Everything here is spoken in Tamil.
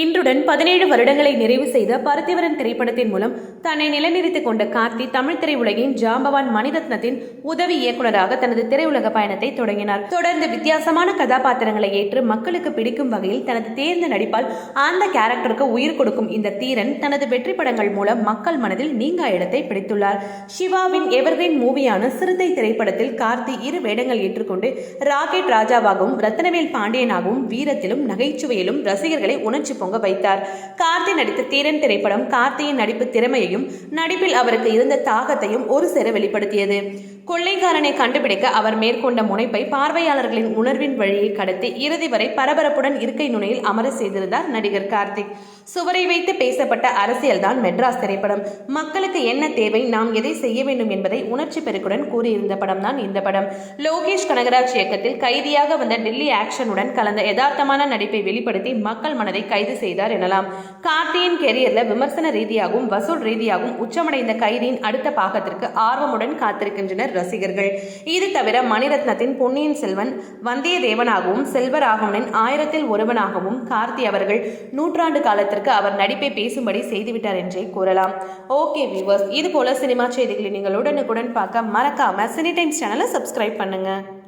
இன்றுடன் பதினேழு வருடங்களை நிறைவு செய்த பருத்திவரன் திரைப்படத்தின் மூலம் தன்னை நிலைநிறுத்திக் கொண்ட கார்த்தி தமிழ் திரையுலகின் ஜாம்பவான் மணிரத்னத்தின் உதவி இயக்குனராக தனது திரையுலக பயணத்தை தொடங்கினார். தொடர்ந்து வித்தியாசமான கதாபாத்திரங்களை ஏற்று மக்களுக்கு பிடிக்கும் வகையில் தனது தேர்ந்த நடிப்பால் அந்த கேரக்டருக்கு உயிர் கொடுக்கும் இந்த தீரன் தனது வெற்றி படங்கள் மூலம் மக்கள் மனதில் நீங்கா இடத்தை பிடித்துள்ளார். சிவாவின் எவர்கிரீன் மூவியான சிறுத்தை திரைப்படத்தில் கார்த்தி இரு வேடங்கள் ஏற்றுக்கொண்டு ராக்கெட் ராஜாவாகவும் ரத்னவேல் பாண்டியனாகவும் வீரத்திலும் நகைச்சுவையிலும் ரசிகர்களை உணர்ச்சி பொங்க வைத்தார். கார்த்தி நடித்த தீரன் திரைப்படம் கார்த்தியின் நடிப்பு திறமையையும் நடிப்பில் அவருக்கு இருந்த தாகத்தையும் ஒரு சேர வெளிப்படுத்தியது. கொள்ளைக்காரனை கண்டுபிடிக்க அவர் மேற்கொண்ட முனைப்பை பார்வையாளர்களின் உணர்வின் வழியை கடத்தி இறுதி வரை பரபரப்புடன் இருக்கை நுனையில் அமர செய்திருந்தார் நடிகர் கார்த்திக். சுவரை வைத்து பேசப்பட்ட அரசியல்தான் மெட்ராஸ் திரைப்படம். மக்களுக்கு என்ன தேவை நாம் எதை செய்ய வேண்டும் என்பதை உணர்ச்சி பெருக்குடன் கூறியிருந்த படம் தான் இந்த படம். லோகேஷ் கனகராஜ் இயக்கத்தில் கைதியாக வந்த டெல்லி ஆக்ஷனுடன் கலந்த யதார்த்தமான நடிப்பை வெளிப்படுத்தி மக்கள் மனதை கைது செய்தார் எனலாம். கார்த்தியின் கெரியர்ல விமர்சன ரீதியாகவும் வசூல் ரீதியாகவும் உச்சமடைந்த கைதியின் அடுத்த பாகத்திற்கு ஆர்வமுடன் காத்திருக்கின்றனர் ரசிகர்கள். இது தவிர மணிரத்னத்தின் பொன்னியின் செல்வன் வந்தியத்தேவனாகவும் செல்வராகவனின் ஆயிரத்தில் ஒருவனாகவும் கார்த்தி அவர்கள் நூற்றாண்டு காலத்திற்கு அவர் நடிப்பை பேசும்படி செய்துவிட்டார் என்றே கூறலாம். ஓகே வியூவர்ஸ் இது போல சினிமா செய்திகளை நீங்கள் உடனுக்குடன் பார்க்க மறக்காம சினி டைம்ஸ் சேனலை சப்ஸ்கிரைப் பண்ணுங்க.